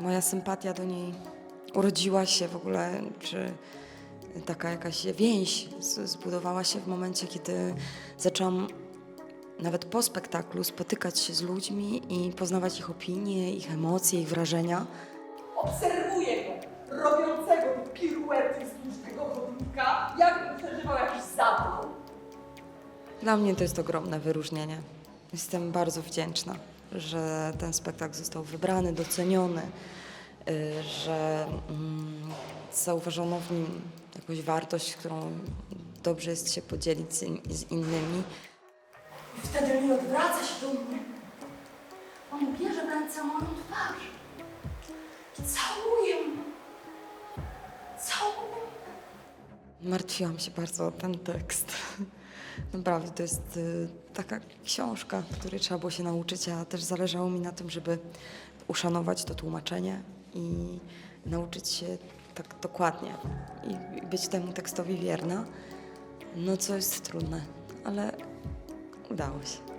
moja sympatia do niej urodziła się w ogóle, czy taka jakaś więź z- zbudowała się w momencie, kiedy zaczęłam nawet po spektaklu spotykać się z ludźmi i poznawać ich opinie, ich emocje, ich wrażenia. Obserwuję go, robiącego piruety wzdłuż tego chodnika, jakby przeżywał jakiś zawał. Dla mnie to jest ogromne wyróżnienie. Jestem bardzo wdzięczna, że ten spektakl został wybrany, doceniony, y, że mm, zauważono w nim jakąś wartość, którą dobrze jest się podzielić z, in- z innymi. I wtedy mi odwraca się do mnie. On bierze w ręce moją twarz i całuje mnie. Całuje mnie. Martwiłam się bardzo o ten tekst. Naprawdę, to jest y, taka książka, której trzeba było się nauczyć, a też zależało mi na tym, żeby uszanować to tłumaczenie i nauczyć się tak dokładnie i, i być temu tekstowi wierna. No, co jest trudne, ale udało się.